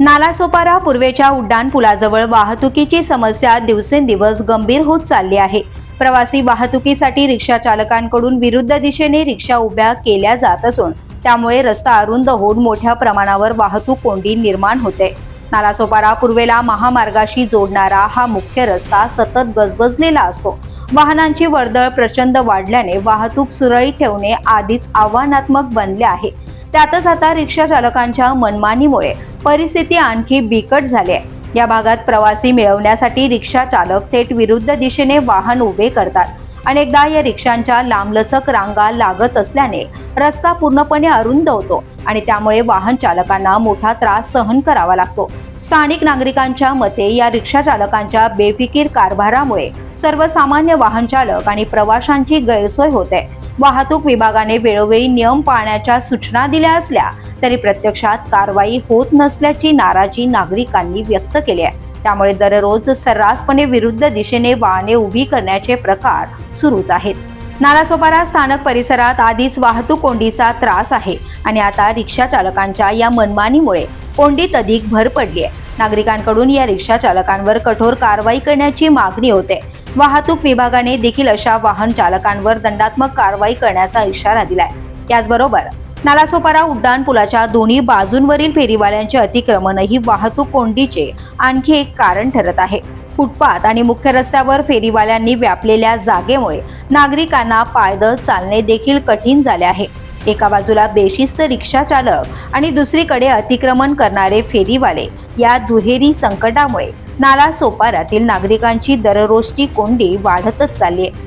नालासोपारा पूर्वेच्या उड्डाण पुलाजवळ वाहतुकीची समस्या दिवसेंदिवस गंभीर होत चालली आहे. प्रवासी वाहतुकीसाठी रिक्षा चालकांकडून विरुद्ध दिशेने रिक्षा उभ्या केल्या जात असून त्यामुळे रस्ता अरुंद होऊन मोठ्या प्रमाणावर वाहतूक कोंडी निर्माण होते. नालासोपारा पूर्वेला महामार्गाशी जोडणारा हा मुख्य रस्ता सतत गजबजलेला असतो. वाहनांची वर्दळ प्रचंड वाढल्याने वाहतूक सुरळीत ठेवणे आधीच आव्हानात्मक बनले आहे. त्यातच आता रिक्षा चालकांच्या मनमानीमुळे परिस्थिती आणखी बिकट झाली आहे. या भागात प्रवासी मिळवण्यासाठी रिक्षा चालक थेट विरुद्ध दिशेने वाहन उभे करतात. अनेकदा या रिक्षांच्या लांबलचक रांगा लागत असल्याने रस्ता पूर्णपणे अरुंद होतो आणि त्यामुळे वाहन चालकांना मोठा त्रास सहन करावा लागतो. स्थानिक नागरिकांच्या मते या रिक्षा चालकांच्या बेफिकीर कारभारामुळे सर्वसामान्य वाहन चालक आणि प्रवाशांची गैरसोय होते. वाहतूक विभागाने वेळोवेळी नियम पाळण्याच्या सूचना दिल्या असल्या तरी प्रत्यक्षात कारवाई होत नसल्याची नाराजी नागरिकांनी व्यक्त केली आहे. त्यामुळे दररोज सर्रासपणे विरुद्ध दिशेने वाहने उभी करण्याचे प्रकार सुरूच आहेत. नालासोपारा स्थानक परिसरात आधीच वाहतूक कोंडीचा त्रास आहे आणि आता रिक्षा चालकांच्या या मनमानीमुळे कोंडीत अधिक भर पडली आहे. नागरिकांकडून या रिक्षा चालकांवर कठोर कारवाई करण्याची मागणी होते. वाहतूक विभागाने देखील अशा वाहन चालकांवर दंडात्मक कारवाई करण्याचा इशारा दिलाय. त्याचबरोबर नालासोपारा उड्डाण पुलाच्या दोन्ही बाजूंवरील फेरीवाल्यांचे अतिक्रमणही वाहतूक कोंडीचे आणखी एक कारण ठरत आहे. फुटपाथ आणि मुख्य रस्त्यावर फेरीवाल्यांनी व्यापलेल्या जागेमुळे नागरिकांना पायदळ चालणे देखील कठीण झाले आहे. एका बाजूला बेशिस्त रिक्षा चालक आणि दुसरीकडे अतिक्रमण करणारे फेरीवाले या दुहेरी संकटामुळे नाला सोपाऱ्यातील नागरिकांची दररोजची कोंडी वाढतच चालली आहे.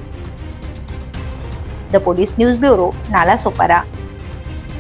The police news bureau Nala Sopara.